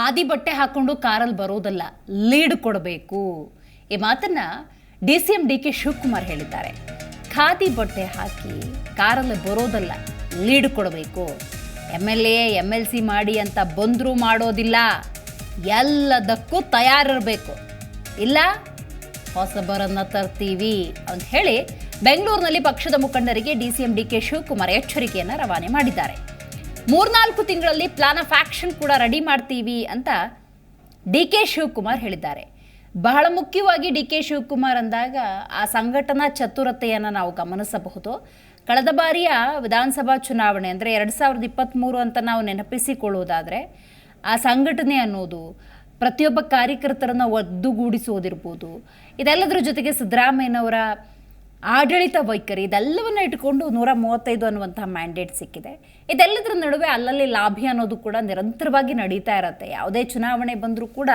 ಖಾದಿ ಬಟ್ಟೆ ಹಾಕೊಂಡು ಕಾರಲ್ಲಿ ಬರೋದಲ್ಲ, ಲೀಡ್ ಕೊಡಬೇಕು. ಈ ಮಾತನ್ನ D C M D K Shivakumar ಹೇಳಿದ್ದಾರೆ. ಖಾದಿ ಬಟ್ಟೆ ಹಾಕಿ ಕಾರಲ್ಲಿ ಬರೋದಲ್ಲ, ಲೀಡ್ ಕೊಡಬೇಕು. M L A M L C ಮಾಡಿ ಅಂತ ಬಂದರೂ ಮಾಡೋದಿಲ್ಲ. ಎಲ್ಲದಕ್ಕೂ ತಯಾರಿರಬೇಕು. ಇಲ್ಲ, ಹೊಸಬರನ್ನ ತರ್ತೀವಿ ಅಂತ ಹೇಳಿ ಬೆಂಗಳೂರಿನಲ್ಲಿ ಪಕ್ಷದ ಮುಖಂಡರಿಗೆ D C M D K Shivakumar ಎಚ್ಚರಿಕೆಯನ್ನು ರವಾನೆ ಮಾಡಿದ್ದಾರೆ. ಮೂರ್ನಾಲ್ಕು ತಿಂಗಳಲ್ಲಿ ಪ್ಲಾನ್ ಆಫ್ ಆಕ್ಷನ್ ಕೂಡ ರೆಡಿ ಮಾಡ್ತೀವಿ ಅಂತ ಡಿ ಕೆ ಶಿವಕುಮಾರ್ ಹೇಳಿದ್ದಾರೆ. ಬಹಳ ಮುಖ್ಯವಾಗಿ ಡಿ ಕೆ ಶಿವಕುಮಾರ್ ಅಂದಾಗ ಆ ಸಂಘಟನಾ ಚತುರತೆಯನ್ನು ನಾವು ಗಮನಿಸಬಹುದು. ಕಳೆದ ಬಾರಿಯ ವಿಧಾನಸಭಾ ಚುನಾವಣೆ ಅಂದರೆ ಎರಡು ಸಾವಿರದ ಇಪ್ಪತ್ತ್ಮೂರು ಅಂತ ನಾವು ನೆನಪಿಸಿಕೊಳ್ಳೋದಾದರೆ ಆ ಸಂಘಟನೆ ಅನ್ನೋದು ಪ್ರತಿಯೊಬ್ಬ ಕಾರ್ಯಕರ್ತರನ್ನು ಒದ್ದುಗೂಡಿಸುವುದಿರ್ಬೋದು. ಇದೆಲ್ಲದರ ಜೊತೆಗೆ ಸಿದ್ದರಾಮಯ್ಯನವರ ಆಡಳಿತ ವೈಖರಿ, ಇದೆಲ್ಲವನ್ನ ಇಟ್ಕೊಂಡು ನೂರ ಮೂವತ್ತೈದು ಅನ್ನುವಂತಹ ಮ್ಯಾಂಡೇಟ್ ಸಿಕ್ಕಿದೆ. ಇದೆಲ್ಲದರ ನಡುವೆ ಅಲ್ಲಲ್ಲಿ ಲಾಭಿ ಅನ್ನೋದು ಕೂಡ ನಿರಂತರವಾಗಿ ನಡೀತಾ ಇರುತ್ತೆ. ಯಾವುದೇ ಚುನಾವಣೆ ಬಂದರೂ ಕೂಡ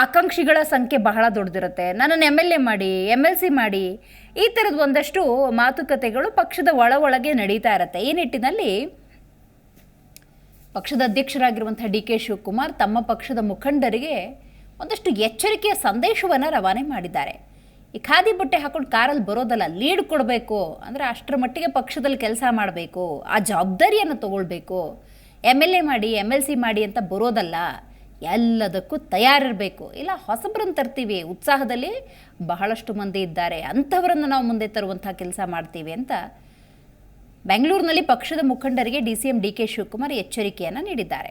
ಆಕಾಂಕ್ಷಿಗಳ ಸಂಖ್ಯೆ ಬಹಳ ದೊಡ್ಡದಿರುತ್ತೆ. ನನ್ನನ್ನು ಎಂ ಎಲ್ ಎ ಮಾಡಿ ಎಂ ಎಲ್ ಸಿ ಮಾಡಿ, ಈ ಥರದ ಒಂದಷ್ಟು ಮಾತುಕತೆಗಳು ಪಕ್ಷದ ಒಳ ಒಳಗೆ ನಡೀತಾ ಇರುತ್ತೆ. ಈ ನಿಟ್ಟಿನಲ್ಲಿ ಪಕ್ಷದ ಅಧ್ಯಕ್ಷರಾಗಿರುವಂಥ ಡಿ ಕೆ ಶಿವಕುಮಾರ್ ತಮ್ಮ ಪಕ್ಷದ ಮುಖಂಡರಿಗೆ ಒಂದಷ್ಟು ಎಚ್ಚರಿಕೆಯ ಸಂದೇಶವನ್ನು ರವಾನೆ ಮಾಡಿದ್ದಾರೆ. ಈ ಖಾದಿ ಬಟ್ಟೆ ಹಾಕೊಂಡು ಕಾರಲ್ಲಿ ಬರೋದಲ್ಲ, ಲೀಡ್ ಕೊಡಬೇಕು. ಅಂದರೆ ಅಷ್ಟರ ಮಟ್ಟಿಗೆ ಪಕ್ಷದಲ್ಲಿ ಕೆಲಸ ಮಾಡಬೇಕು. ಆ ಜವಾಬ್ದಾರಿಯನ್ನು ತಗೊಳ್ಬೇಕು. ಎಂ ಎಲ್ ಎ ಮಾಡಿ ಎಂ ಎಲ್ ಸಿ ಮಾಡಿ ಅಂತ ಬರೋದಲ್ಲ, ಎಲ್ಲದಕ್ಕೂ ತಯಾರಿರಬೇಕು. ಇಲ್ಲ, ಹೊಸಬ್ರನ್ನ ತರ್ತೀವಿ. ಉತ್ಸಾಹದಲ್ಲಿ ಬಹಳಷ್ಟು ಮಂದಿ ಇದ್ದಾರೆ. ಅಂಥವರನ್ನು ನಾವು ಮುಂದೆ ತರುವಂಥ ಕೆಲಸ ಮಾಡ್ತೀವಿ ಅಂತ ಬೆಂಗಳೂರಿನಲ್ಲಿ ಪಕ್ಷದ ಮುಖಂಡರಿಗೆ D C M D K Shivakumar ಎಚ್ಚರಿಕೆಯನ್ನು ನೀಡಿದ್ದಾರೆ.